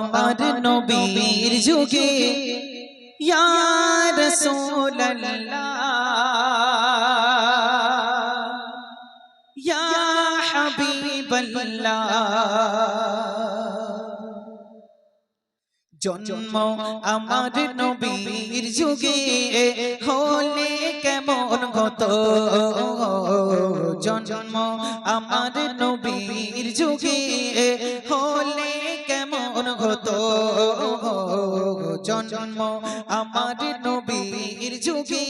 আমার নবীর যুগে, ইয়া রাসূলুল্লাহ, ইয়া হাবিবাল্লাহ। জন্ম আমার নবীর যুগে, হলে কেমন হতো? জন্ম আমার নবীর যুগে, হলে কেমন হতো। জন্ম আমার নবীর যুগে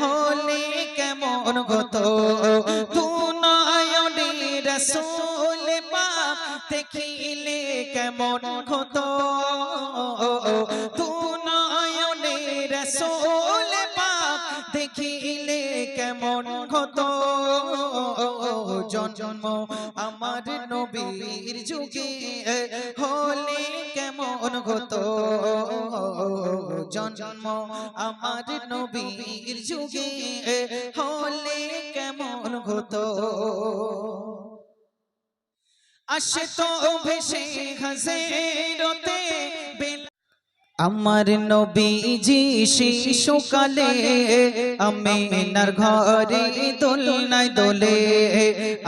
হলে কেমন হতো? তু নয়নে দেখিলে কেমন দেখিলে কেমন জন্ম আমার নবীর যুগে কেমন জন্ম? আমার নবীর যুগে হলে কেমন হতো? আসে তো ভেসে হাসেরতে আমার নবীজি শিশুকালে আমিনার ঘরে দোলনায় দোলে।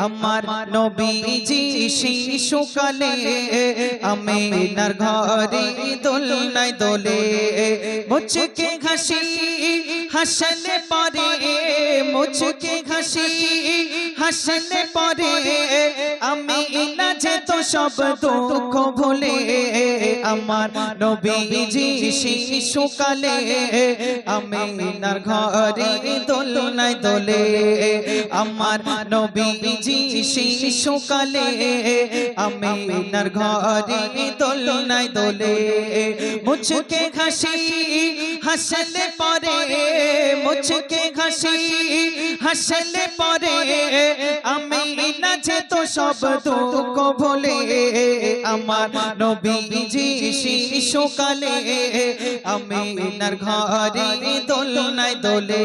আমার নবীজি শিশুকালে আমিনার ঘরে দোলনায় দোলে। মুচকে হাসি হাসলে পরে, মুচকে হাসি হাসলে পরে। আমি না যেত সব দুঃখ ভুলে, আমার নবীজি শিশুকালে আমি নার ঘরে দোলনায় দোলে। আমার নবীজি শিশুকালে আমি নার ঘরে দোলনায় দোলে। মুচকে হাসি হাসলে পরে মুচকে হাসি হাসলে পরে আমি না যেত সব দুঃখ ভুলে। আমার নবীজি শিশুকালে আমি নার ঘরে দোলনায় দোলে।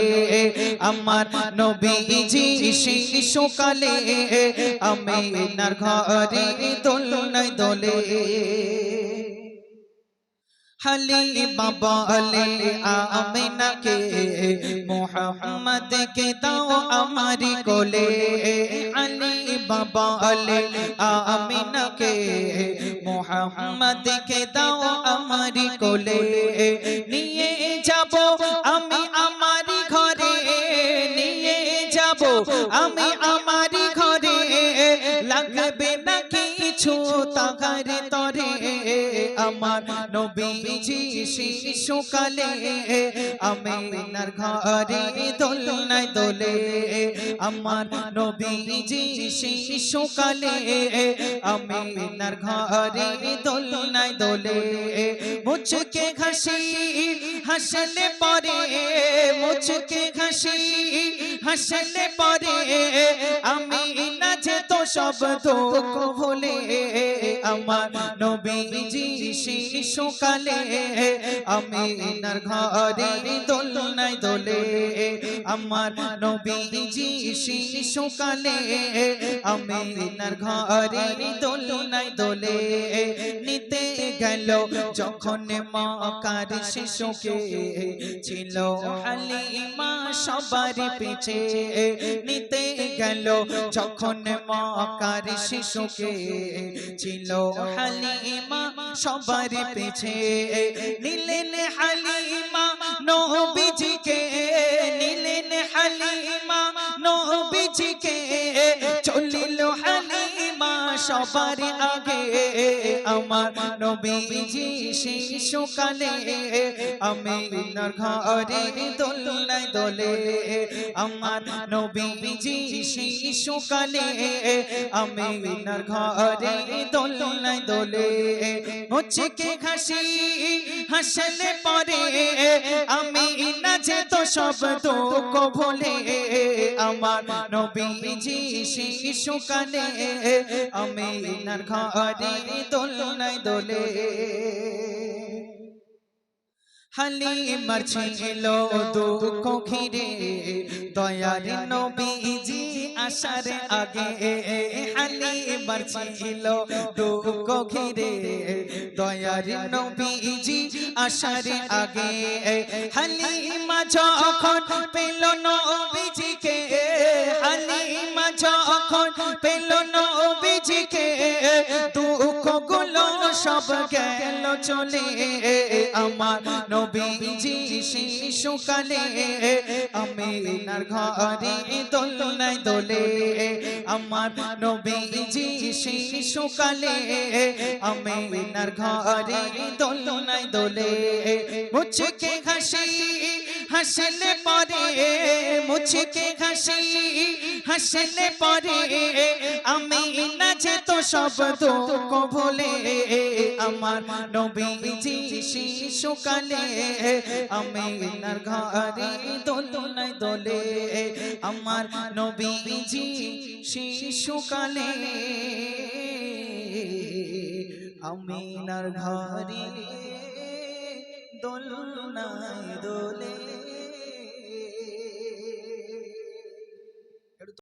আমার নবীজি শিশুকালে আমি নার ঘরে দোলনায় দোলে। হলি বাবা আলে আমিনাকে মোহাম্মদ কে দাও আমারি কোলে আলী বাবা আলে আমিনাকে মোহাম্মদ কে দাও আমারি কোলে নিয়ে যাব আমি আমারি ঘরে নিয়ে যাব আমি আমারি ঘরে লাগবে না কিছু তাকার তরে আমার নবীজি শিশুকালে আমি নার ঘরে দোলনায় দোলে আমার নবীজি শিশুকালে আমি নার ঘরে দোলনায় দোলে মুচকে হাসি হাসলে পরে মুচকে হাসি হাসলে পরে আমি না যেত সব দুঃখ ভুলে আমার নবীজি শিশুকালে আমি নার ঘরে দোলনায় দোলে। আমার নবীজি শিশুকালে আমি নার ঘরে দোলনায় দোলে। নিতে গেল যখন মাকার শিশুকে ছিল হালিমা সবার পিছে। নিতে গেল যখন মাকার শিশুকে ছিল হালিমা সবার পিছে নিলেন হালিমা নবীজিকে নিলেন হালিমা নবীজিকে চলিল হালিমা সবার আগে আমার নবীজি শিশুকালে আমি ঘরে দোলনায় দোলে। আমার নবীজি শিশুকালে আমি ঘরে দোলনায় দোলে। মুচকে হাসি হাসলে পরে আমি না যেত সব দুঃখ ভুলে আমার নবীজি শিশুকালে আমি নার ঘরে দোলনায় দোলে। হালিমার ছিল দুঃখ ঘিরে দয়ার নবীজি আসার আগে হানি বারছিল দুঃখ ঘিরে। দয়ার নবীজি আসার আগে হালিমা যখন পেল নবীজিকে হালিমা যখন পেল নবীজিকে সব গেল চলে। আমার নবীজি শিশুকালে। আমিনার ঘরে দোলনায় দোলে। আমার নবীজি শিশুকালে। আমিনার ঘরে দোলনায় দোলে। মুচকে হাসি হাসলে পরে মুচকে হাসি, হাসলে পরে আমি না যেত সব দুঃখ ভুলে, আমার নবীজি শিশুকালে আমি নার ঘরে দোলনায় দোলে, আমার নবীজি শিশুকালে আমি নার ঘরে দোলনায় দোলে